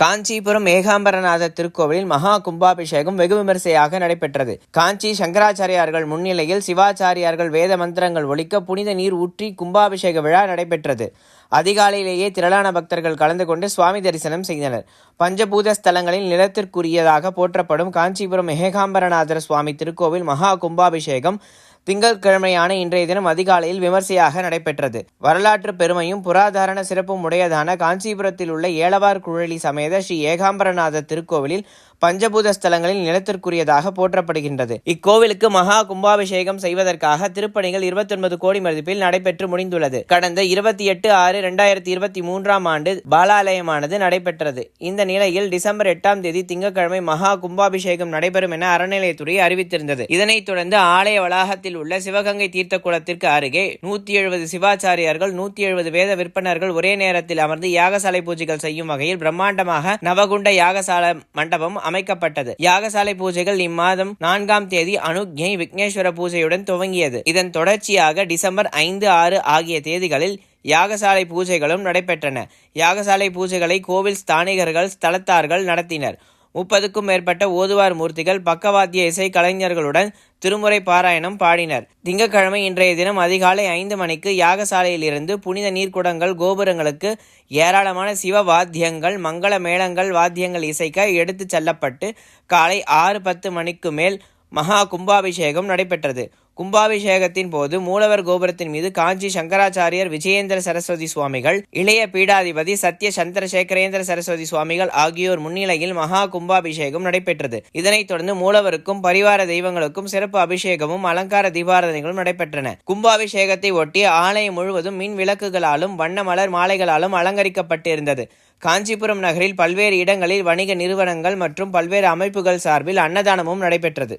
காஞ்சிபுரம் ஏகாம்பரநாத திருக்கோவிலில் மகா கும்பாபிஷேகம் வெகு விமரிசையாக நடைபெற்றது. காஞ்சி சங்கராச்சாரியார்கள் முன்னிலையில் சிவாச்சாரியார்கள் வேத மந்திரங்கள் ஒழிக்க புனித நீர் ஊற்றி கும்பாபிஷேக விழா நடைபெற்றது. அதிகாலையிலேயே திரளான பக்தர்கள் கலந்து கொண்டு சுவாமி தரிசனம் செய்தனர். பஞ்சபூத ஸ்தலங்களில் நிலத்திற்குரியதாக போற்றப்படும் காஞ்சிபுரம் ஏகாம்பரநாதர் சுவாமி திருக்கோவில் மகா கும்பாபிஷேகம் திங்கட்கிழமையான இன்றைய தினம் அதிகாலையில் விமர்சையாக நடைபெற்றது. வரலாற்று பெருமையும் புராதாரண சிறப்பும் உடையதான காஞ்சிபுரத்தில் உள்ள ஏலவார் குழலி சமேத ஸ்ரீ ஏகாம்பரநாதர் திருக்கோவிலில் பஞ்சபூத ஸ்தலங்களில் நிலத்திற்குரியதாக போற்றப்படுகின்றது. இக்கோவிலுக்கு மகா கும்பாபிஷேகம் செய்வதற்காக திருப்பணிகள் 29 கோடி மதிப்பில் நடைபெற்று முடிந்துள்ளது. கடந்த இருபத்தி எட்டு ஆறு இரண்டாயிரத்தி இருபத்தி மூன்றாம் ஆண்டு பாலாலயமானது நடைபெற்றது. இந்த நிலையில் டிசம்பர் எட்டாம் தேதி திங்கட்கிழமை மகா கும்பாபிஷேகம் நடைபெறும் என அறநிலையத்துறை அறிவித்திருந்தது. இதனைத் தொடர்ந்து ஆலய வளாகத்தில் உள்ள சிவகங்கை தீர்த்த குளத்திற்கு அருகே நூத்தி எழுபது சிவாச்சாரியார்கள் நூத்தி எழுபது வேத விற்பனர்கள் ஒரே நேரத்தில் அமர்ந்து யாகசாலை பூஜைகள் செய்யும் வகையில் பிரம்மாண்டமாக நவகுண்ட யாகசால மண்டபம் அமைக்கப்பட்டது. யாகசாலை பூஜைகள் இம்மாதம் நான்காம் தேதி அனுக்ஞை விக்னேஸ்வர பூஜையுடன் துவங்கியது. இதன் தொடர்ச்சியாக டிசம்பர் ஐந்து ஆறு ஆகிய தேதிகளில் யாகசாலை பூஜைகளும் நடைபெற்றன. யாகசாலை பூஜைகளை கோவில் ஸ்தானிகர்கள் ஸ்தலத்தார்கள் நடத்தினர். முப்பதுக்கும் மேற்பட்ட ஓதுவார் மூர்த்திகள் பக்கவாத்திய இசை கலைஞர்களுடன் திருமுறை பாராயணம் பாடினர். திங்கட்கிழமை இன்றைய தினம் அதிகாலை ஐந்து மணிக்கு யாகசாலையிலிருந்து புனித நீர்க்குடங்கள் கோபுரங்களுக்கு ஏராளமான சிவ வாத்தியங்கள் மங்கள மேளங்கள் வாத்தியங்கள் இசைக்க எடுத்துச் செல்லப்பட்டு காலை ஆறு பத்து மணிக்கு மேல் மகா கும்பாபிஷேகம் நடைபெற்றது. கும்பாபிஷேகத்தின் போது மூலவர் கோபுரத்தின் மீது காஞ்சி சங்கராச்சாரியர் விஜயேந்திர சரஸ்வதி சுவாமிகள் இளைய பீடாதிபதி சத்ய சந்திரசேகரேந்திர சரஸ்வதி சுவாமிகள் ஆகியோர் முன்னிலையில் மகா கும்பாபிஷேகம் நடைபெற்றது. இதனைத் தொடர்ந்து மூலவருக்கும் பரிவார தெய்வங்களுக்கும் சிறப்பு அபிஷேகமும் அலங்கார தீபாரதனைகளும் நடைபெற்றன. கும்பாபிஷேகத்தை ஒட்டி ஆலயம் முழுவதும் மின் விளக்குகளாலும் வண்ண மலர் மாலைகளாலும் அலங்கரிக்கப்பட்டிருந்தது. காஞ்சிபுரம் நகரில் பல்வேறு இடங்களில் வணிக நிறுவனங்கள் மற்றும் பல்வேறு அமைப்புகள் சார்பில் அன்னதானமும் நடைபெற்றது.